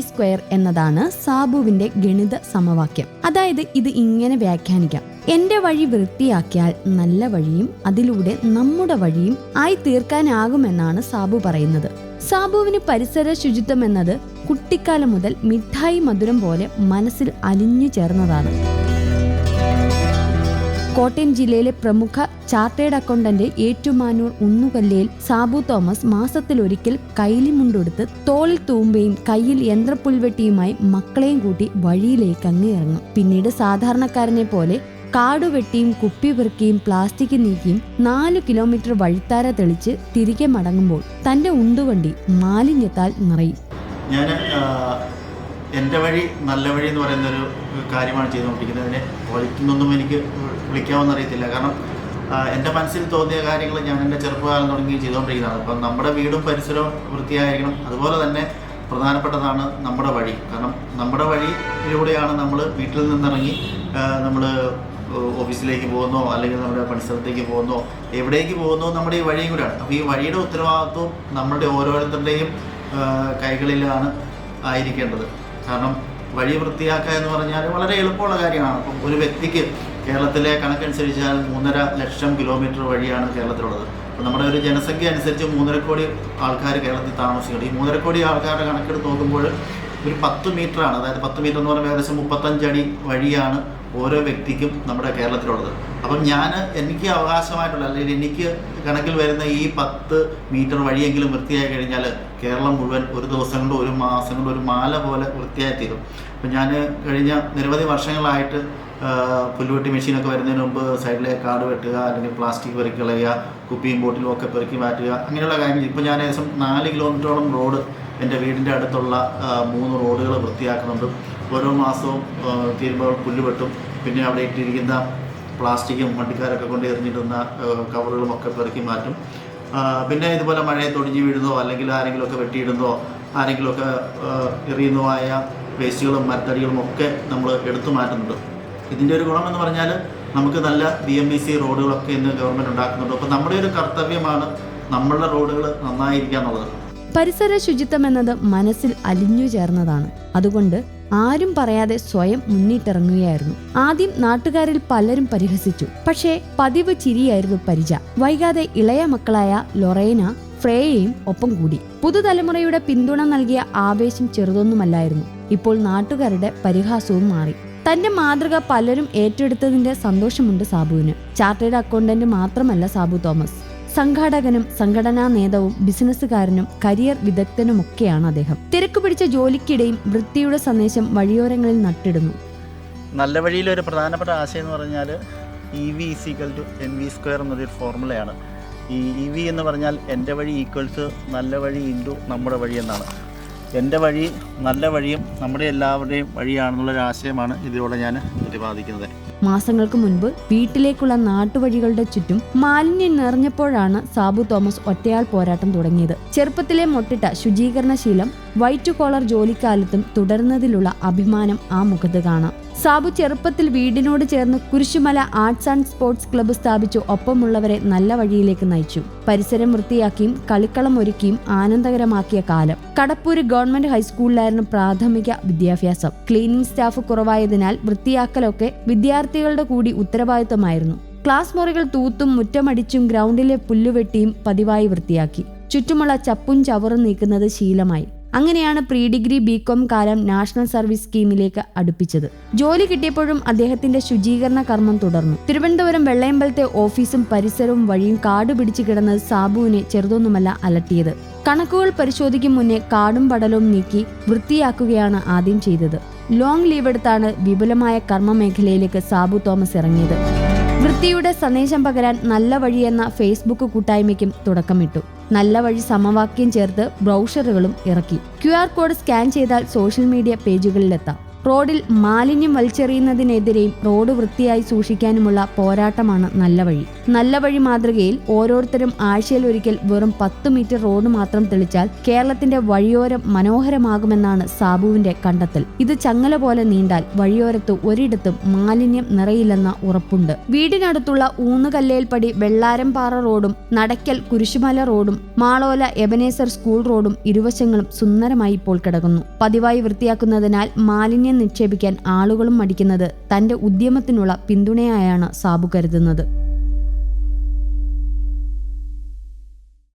Square എന്നതാണ് സാബുവിന്റെ ഗണിത സമവാക്യം. അതായത് ഇത് ഇങ്ങനെ വ്യാഖ്യാനിക്കാം. എന്റെ വഴി വൃത്തിയാക്കിയാൽ നല്ല വഴിയും അതിലൂടെ നമ്മുടെ വഴിയും ആയി തീർക്കാനാകുമെന്നാണ് സാബു പറയുന്നത്. സാബുവിന് പരിസര ശുചിത്വം എന്നത് കുട്ടിക്കാലം മുതൽ മിഠായി മധുരം പോലെ മനസ്സിൽ അലിഞ്ഞു ചേർന്നതാണ്. കോട്ടയം ജില്ലയിലെ പ്രമുഖ ചാർട്ടേഡ് അക്കൗണ്ടന്റ് ഏറ്റുമാനൂർ ഉന്നുകല്ലയിൽ സാബു തോമസ് മാസത്തിലൊരിക്കൽ കൈലിമുണ്ടെടുത്ത് തോളിൽ തൂമ്പയും കയ്യിൽ യന്ത്രപ്പുൽവെട്ടിയുമായി മക്കളെയും കൂട്ടി വഴിയിലേക്ക് അങ്ങ് ഇറങ്ങും. പിന്നീട് സാധാരണക്കാരനെ പോലെ കാടുവെട്ടിയും കുപ്പി പെറുക്കിയും പ്ലാസ്റ്റിക് നീക്കിയും നാലു കിലോമീറ്റർ വഴിത്താര തെളിച്ച് തിരികെ മടങ്ങുമ്പോൾ തന്റെ ഉണ്ടുവണ്ടി മാലിന്യത്താൽ നിറയും. ഞാൻ എന്റെ വഴി നല്ല വഴി എന്ന് പറയുന്ന ഒരു കാര്യമാണ് ചെയ്തുകൊണ്ടിരിക്കുന്നത്. അതിനെ പൊളിക്കുന്നൊന്നും എനിക്ക് വിളിക്കാമെന്ന് അറിയത്തില്ല. കാരണം എന്റെ മനസ്സിൽ തോന്നിയ കാര്യങ്ങൾ ഞാൻ എന്റെ ചെറുപ്പകാലം തുടങ്ങി ചെയ്തുകൊണ്ടിരിക്കുന്നതാണ്. അപ്പം നമ്മുടെ വീടും പരിസരവും വൃത്തിയായിരിക്കണം. അതുപോലെ തന്നെ പ്രധാനപ്പെട്ടതാണ് നമ്മുടെ വഴി. കാരണം നമ്മുടെ വഴിയിലൂടെയാണ് നമ്മൾ വീട്ടിൽ നിന്നിറങ്ങി നമ്മൾ ഓഫീസിലേക്ക് പോകുന്നോ അല്ലെങ്കിൽ നമ്മുടെ പരിസരത്തേക്ക് പോകുന്നോ എവിടേക്ക് പോകുന്നോ നമ്മുടെ ഈ വഴിയും കൂടെയാണ്. അപ്പോൾ ഈ വഴിയുടെ ഉത്തരവാദിത്വം നമ്മുടെ ഓരോരുത്തരുടെയും കൈകളിലാണ് ആയിരിക്കേണ്ടത്. കാരണം വഴി വൃത്തിയാക്കുക എന്ന് പറഞ്ഞാൽ വളരെ എളുപ്പമുള്ള കാര്യമാണ്. അപ്പം ഒരു വ്യക്തിക്ക് കേരളത്തിലെ കണക്കനുസരിച്ചാൽ മൂന്നര ലക്ഷം കിലോമീറ്റർ വഴിയാണ് കേരളത്തിലുള്ളത്. അപ്പോൾ നമ്മുടെ ഒരു ജനസംഖ്യ അനുസരിച്ച് മൂന്നര കോടി ആൾക്കാർ കേരളത്തിൽ താമസിക്കുന്നുണ്ട് ഈ മൂന്നര കോടി ആൾക്കാരുടെ കണക്കെടുത്ത് നോക്കുമ്പോൾ ഒരു പത്ത് ആണ് അതായത് പത്ത് മീറ്റർ എന്ന് പറയുമ്പോൾ ഏകദേശം മുപ്പത്തഞ്ചടി വഴിയാണ് ഓരോ വ്യക്തിക്കും നമ്മുടെ കേരളത്തിലുള്ളത്. അപ്പം ഞാൻ എനിക്ക് അവകാശമായിട്ടുള്ള അല്ലെങ്കിൽ എനിക്ക് കണക്കിൽ വരുന്ന ഈ പത്ത് മീറ്റർ വഴിയെങ്കിലും വൃത്തിയായി കഴിഞ്ഞാൽ കേരളം മുഴുവൻ ഒരു ദിവസം കൊണ്ട് ഒരു മാസം കൊണ്ട് ഒരു മാല പോലെ വൃത്തിയായി തീരും. അപ്പം ഞാൻ കഴിഞ്ഞ നിരവധി വർഷങ്ങളായിട്ട് പുല്ലുവെട്ടി മെഷീനൊക്കെ വരുന്നതിന് മുമ്പ് സൈഡിലെ കാട് വെട്ടുക അല്ലെങ്കിൽ പ്ലാസ്റ്റിക് പെറുക്കി കളയുക കുപ്പിയും ബോട്ടിലും ഒക്കെ പെറുക്കി മാറ്റുക അങ്ങനെയുള്ള കാര്യങ്ങൾ ഇപ്പോൾ ഞാൻ ഏകദേശം നാല് കിലോമീറ്ററോളം റോഡ് എന്റെ വീടിന്റെ അടുത്തുള്ള മൂന്ന് റോഡുകൾ വൃത്തിയാക്കുന്നുണ്ട്. ഓരോ മാസവും തീരുമ്പോൾ പുല്ല് വെട്ടും. പിന്നെ അവിടെ ഇട്ടിരിക്കുന്ന പ്ലാസ്റ്റിക്കും വണ്ടിക്കാരൊക്കെ കൊണ്ട് എറിഞ്ഞിടുന്ന ആ, കവറുകളും ഒക്കെ പെറുക്കി മാറ്റും. പിന്നെ ഇതുപോലെ മഴയെ തൊടിഞ്ഞ് വീഴുന്നോ അല്ലെങ്കിൽ ആരെങ്കിലുമൊക്കെ വെട്ടിയിടുന്നോ ആരെങ്കിലുമൊക്കെ എറിയുന്നതോ എറിയുന്നോ ആയ വേസ്റ്റുകളും മരത്തടികളും ഒക്കെ നമ്മൾ എടുത്തു മാറ്റുന്നുണ്ട്. ഇതിന്റെ ഒരു ഗുണം എന്ന് പറഞ്ഞാൽ നമുക്ക് നല്ല ബി എം ബി സി റോഡുകളൊക്കെ ഇന്ന് ഗവൺമെന്റ് ഉണ്ടാക്കുന്നുണ്ട്. അപ്പോൾ നമ്മുടെ ഒരു കർത്തവ്യമാണ് നമ്മളുടെ റോഡുകൾ നന്നായിരിക്കുക എന്നുള്ളത്. പരിസര ശുചിത്വം എന്നത് മനസ്സിൽ അലിഞ്ഞു ചേർന്നതാണ്. അതുകൊണ്ട് ആരും പറയാതെ സ്വയം മുന്നിട്ടിറങ്ങുകയായിരുന്നു. ആദ്യം നാട്ടുകാരിൽ പലരും പരിഹസിച്ചു. പക്ഷേ പതിവ് ചിരിയായിരുന്നു പരിച. വൈകാതെ ഇളയ മക്കളായ ലൊറേന ഫ്രേയയും ഒപ്പം കൂടി. പുതുതലമുറയുടെ പിന്തുണ നൽകിയ ആവേശം ചെറുതൊന്നുമല്ലായിരുന്നു. ഇപ്പോൾ നാട്ടുകാരുടെ പരിഹാസവും മാറി. തന്റെ മാതൃക പലരും ഏറ്റെടുത്തതിന്റെ സന്തോഷമുണ്ട് സാബുവിന്. ചാർട്ടേഡ് അക്കൗണ്ടന്റ് മാത്രമല്ല സാബു തോമസ്. സംഘാടകനും സംഘടനാ നേതാവും ബിസിനസ്സുകാരനും കരിയർ വിദഗ്ധനുമൊക്കെയാണ് അദ്ദേഹം. തിരക്ക് പിടിച്ച ജോലിക്കിടയും വൃത്തിയുടെ സന്ദേശം വഴിയോരങ്ങളിൽ നട്ടിടുന്നു. നല്ല വഴിയിൽ ഒരു പ്രധാനപ്പെട്ട ആശയം എന്ന് പറഞ്ഞാൽ E V equal to N V square എന്നൊരു ഫോർമുലയാണ് ഈ ഇ വി എന്ന് പറഞ്ഞാൽ എന്റെ വഴി ഈക്വൽസ് നല്ല വഴി ഇന്റു നമ്മുടെ വഴി എന്നാണ്. എന്റെ വഴി നല്ല വഴിയും നമ്മുടെ എല്ലാവരുടെയും വഴിയാണെന്നുള്ളൊരു ആശയമാണ് ഇതിലൂടെ ഞാൻ പ്രതിപാദിക്കുന്നത്. മാസങ്ങൾക്ക് മുൻപ് വീട്ടിലേക്കുള്ള നാട്ടുവഴികളുടെ ചുറ്റും മാലിന്യം നിറഞ്ഞപ്പോഴാണ് സാബു തോമസ് ഒറ്റയാൾ പോരാട്ടം തുടങ്ങിയത്. ചെറുപ്പത്തിലെ മൊട്ടിട്ട ശുചീകരണ ശീലം വൈറ്റ് കോളർ ജോലിക്കാലത്തും തുടർന്നതിലുള്ള അഭിമാനം ആ മുഖത്ത് കാണാം. സാബു ചെറുപ്പത്തിൽ വീടിനോട് ചേർന്ന് Kurisumala arts and sports club സ്ഥാപിച്ചു. ഒപ്പമുള്ളവരെ നല്ല വഴിയിലേക്ക് നയിച്ചു. പരിസരം വൃത്തിയാക്കിയും കളിക്കളം ഒരുക്കിയും ആനന്ദകരമാക്കിയ കാലം. കടപ്പൂര് ഗവൺമെന്റ് ഹൈസ്കൂളിലായിരുന്നു പ്രാഥമിക വിദ്യാഭ്യാസം. ക്ലീനിംഗ് സ്റ്റാഫ് കുറവായതിനാൽ വൃത്തിയാക്കലൊക്കെ വിദ്യാർത്ഥികളുടെ കൂടി ഉത്തരവാദിത്തമായിരുന്നു. ക്ലാസ് മുറികൾ തൂത്തും മുറ്റമടിച്ചും ഗ്രൗണ്ടിലെ പുല്ലുവെട്ടിയും പതിവായി വൃത്തിയാക്കി. ചുറ്റുമുള്ള ചപ്പും ചവറും നീക്കുന്നത് ശീലമായി. അങ്ങനെയാണ് പ്രീ ഡിഗ്രി ബികോം കാലം നാഷണൽ സർവീസ് സ്കീമിലേക്ക് അടുപ്പിച്ചത്. ജോലി കിട്ടിയപ്പോഴും അദ്ദേഹത്തിന്റെ ശുചീകരണ കർമ്മം തുടർന്നു. തിരുവനന്തപുരം വെള്ളയമ്പലത്തെ ഓഫീസും പരിസരവും വഴിയും കാട് പിടിച്ചു കിടന്നത് സാബുവിനെ ചെറുതൊന്നുമല്ല അലട്ടിയത്. കണക്കുകൾ പരിശോധിക്കും മുന്നേ കാടും പടലവും നീക്കി വൃത്തിയാക്കുകയാണ് ആദ്യം ചെയ്തത്. ലോങ് ലീവ് എടുത്താണ് വിപുലമായ കർമ്മ മേഖലയിലേക്ക് സാബു തോമസ് ഇറങ്ങിയത്. വൃത്തിയുടെ സന്ദേശം പകരാൻ നല്ല വഴിയെന്ന ഫേസ്ബുക്ക് കൂട്ടായ്മയ്ക്കും തുടക്കമിട്ടു. നല്ല വഴി സമവാക്യം ചേർത്ത് ബ്രൗഷറുകളും ഇറക്കി. ക്യു കോഡ് സ്കാൻ ചെയ്താൽ സോഷ്യൽ മീഡിയ പേജുകളിലെത്താം. റോഡിൽ മാലിന്യം വലിച്ചെറിയുന്നതിനെതിരെയും റോഡ് വൃത്തിയായി സൂക്ഷിക്കാനുമുള്ള പോരാട്ടമാണ് നല്ല വഴി. നല്ല വഴി മാതൃകയിൽ ഓരോരുത്തരും ആഴ്ചയിൽ ഒരിക്കൽ വെറും പത്ത് മീറ്റർ റോഡ് മാത്രം തെളിച്ചാൽ കേരളത്തിന്റെ വഴിയോരം മനോഹരമാകുമെന്നാണ് സാബുവിന്റെ കണ്ടെത്തൽ. ഇത് ചങ്ങല പോലെ നീണ്ടാൽ വഴിയോരത്ത് ഒരിടത്തും മാലിന്യം നിറയില്ലെന്ന ഉറപ്പുണ്ട്. വീടിനടുത്തുള്ള ഊന്നുകല്ലേൽപ്പടി വെള്ളാരംപാറ റോഡും നടക്കൽ കുരിശുമല റോഡും മാളോല എബനേസർ സ്കൂൾ റോഡും ഇരുവശങ്ങളും സുന്ദരമായി ഇപ്പോൾ കിടക്കുന്നു. പതിവായി വൃത്തിയാക്കുന്നതിനാൽ മാലിന്യം നിക്ഷേപിക്കാൻ ആളുകളും മടിക്കുന്നത് തന്റെ ഉദ്യമത്തിനുള്ള പിന്തുണയായാണ് സാബു കരുതുന്നത്.